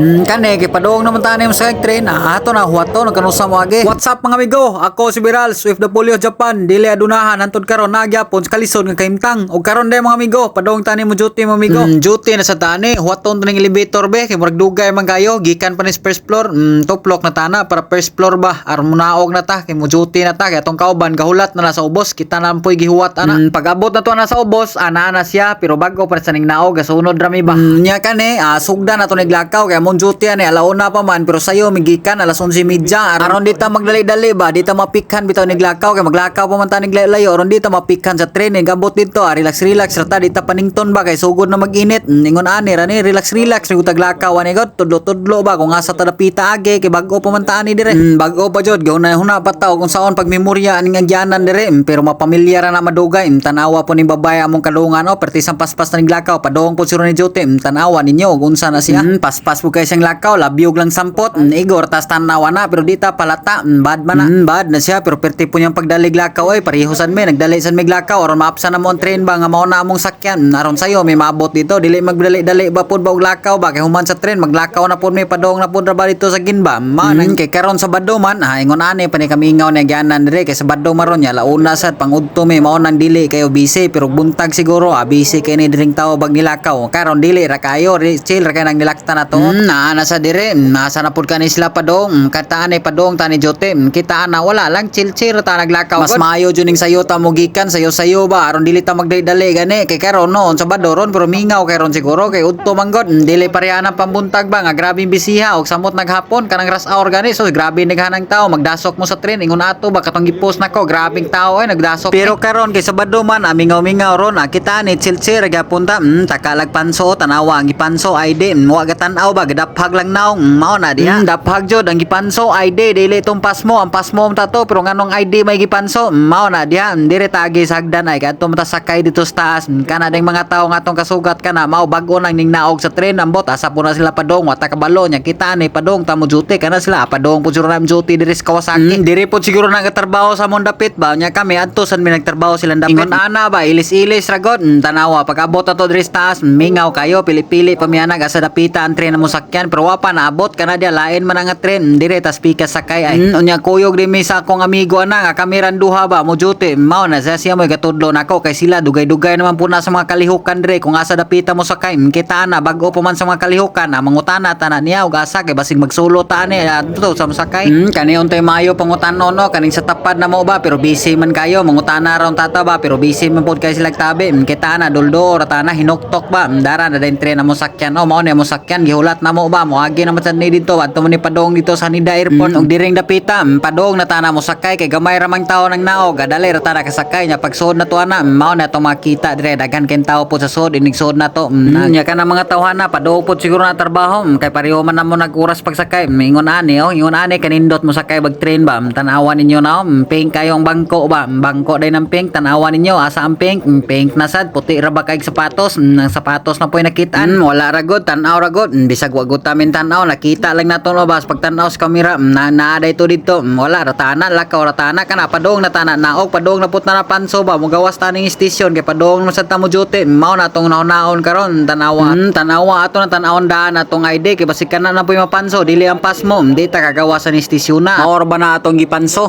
Hmm, kani kay padong naman tani mo sa train. Ah, ato na huwato nagkanusa mo agi. What's up mga amigo? Ako si Viral, Swift Polio Japan. Dili adunahan antod karon nagyapon kalison nga kaimtang. Og karon day mga amigo, padong tani mo duty mga amigo. Hmm, duty na sa tani, huwaton taning elevator be kay murag dugay man kayo gikan pa ni first floor. Hmm, top floor na tana para first floor ba. Aron mo naog na ta kay mo duty na ta kay atong kauban gahulat na, na sa ubos kita na po'y gihuwat ana. Hmm, pag-abot na to na sa ubos, ana na siya pero bago pa sa ning naog gasunod rami ba. Hmm, nya kani, ah, sugda na to niglakaw kay mon duty ani alauna pa man pero sayo migikan alas 11:30 aron dita magdali-dali ba? Dita mapikhan bitaw niglakaw kay maglakaw pa man ta niglayo aron dita mapikhan sa tren eh, gabot dito ah, relax relax rata dita panington ba? Kay sugod na mag-init. Ningon ani rani relax relax ni taglakaw ani god tudlo-tudlo ba? Kung asa ta dapita age kay bago pa man ta ani dire. Hmm, bago pa jud gaw na huna pa taw kung saon pag memorya aning agyanan dire. Hmm, pero mapamilyar na madugay. Hmm, tanawa po ni babae among kalungan o pertisang paspas na niglakaw padong po siro ni Jote Hmm, tanawa ninyo unsa na siya. Hmm, paspas po kay siyang lakaw labiog lang sampot. Hmm, igor tas tanawa na pero dita palata. Hmm, bad man na. Hmm, bad na siya pero perti po niyang pagdalig lakaw ay parehosan me nagdali san mig lakaw. Aron maapsa na mo ang train ba nga mao na among sakyan. Hmm, aron sayo may maabot dito. Dili magdali-dali ba pud ba og lakaw ba? Kay human sa train maglakaw na pud may padong na pud ra ba dito sa ginba? Man hmm. kay karon sa Baddo man ha ingon ani pa ni kami ingaw na gyanan dire kay sa Baddo maron ya launa sad pangudto may mao nang dili kayo busy pero buntag siguro ah, busy kay ni diring tao bag nilakaw karon dili ra kayo chill ra kay nang nilakta na to. Naa na sa dire Hmm, nasa na pud kani sila padong. Hmm, kataan ay padong tani jote. Hmm, kita na wala lang chill ta naglakaw mas maayo juning sayo ta mo gikan sayo sayo ba? Aron dili ta magdali gani. Kay karon noon sa Baddo ron pero mingaw kay ron siguro kay udto manggod Hmm, dili pareha ng pambuntag ba nga grabing bisiha og samot naghapon kanang rush hour gani. So grabe naghanang tao magdasok mo sa tren ingon ato ba katong gipost nako grabing tao ay nagdasok. Pero karon kay sabado man amingaw mingaw ron ah, kita ni chill chill punta mm, takalag panso tanawa ang gipanso ay di mm, wa gatan-aw ba gadaphag lang naong mm, mao na diha. Mm, daphag jud ang gipanso di dili tong pasmo ang pasmo mo tato pero nganong ID may gipanso mm, mao na diha. Mm, dire tagi sa hagdan ay kadto ta sakay dito sa taas. Mm, kana ding mga tao nga atong kasugat kana mao bag-o nang ning naog sa tren ambot asa po na sila padong wata kabalo nya kita ni padong tamo duty kana sila padong po siguro nam duty diri sa Kawasaki. Diri po siguro nagatrabaho sa Mondapit ba nya kami adto san mi nagtrabaho sila dapit. Ingon ana ba ilis-ilis ragot mm, tanawa pag abot ato diri sa taas mm, mingaw kayo pili-pili pamianag asa dapita ang tren na mo sakyan pero wa pa naabot kana dia lain man ang tren. Dire tas pika sakay ay mm. unya kuyog di mi sa akong amigo ana nga kami ran duha ba mo duty. Mao na sa siya mo gatudlo nako kay sila dugay-dugay naman po na sa mga kalihukan dire kung asa dapita mo sakay kita na bago pa man sa mga kalihukan ah, mangutana tana niya ug asa kay basig magsulo ta ni ato sa masakay mm, kani untay mayo pangutan-no no kaning sa tapad na mo ba pero busy man kayo mangutana ron tata ba pero busy man pod kay sila tabi. Kita na duldo ratana hinuktok ba dara na din tren na mo sakyan oh mao na mo sakyan gihulat na mo ba? Mo agi naman sa ni dito. Mo ni padong dito sa Nida Airport. Ug diring dapita mm, padong na tana mo sakay. Kay gamay ra mang tao nang naog. Gadali ra tana kasakay nya pag sud na to ana mm, mao na to makita. Dire daghan ken tao po sa sud inig sud na to mm, nya kana mga tawhana padong po siguro na trabaho mm, kay pareho man na mo nag-oras pagsakay mm, ingon ani oh. Ingon ani kanindot mo sakay bag train ba mm, tanawa ninyo na oh, mm, pink kayo ang bangko ba Mm, bangko day ng pink. Tanawa ninyo asa ang pink Mm, pink na sad. Puti ra ba kay sapatos Mm, ang sapatos na po'y nakitaan Mm, wala ra gud tanaw ra gud Mm, bisag wa gud tamin tanaw nakita lang nato no bas. Pag tanaw sa kamera na naaday to dito wala ratana lakaw ratana kana padong na tana naog padong na put na napanso ba mugawas taning station kay padong na sa tamo Mm, mao na tong naon karon tanawa mm, tanawa ato na tanawon daan atong ID kay basig kana na po'y mapanso dili ang pas mo Mm, di ta kagawasan ni stasyon na maor ba na atong gipanso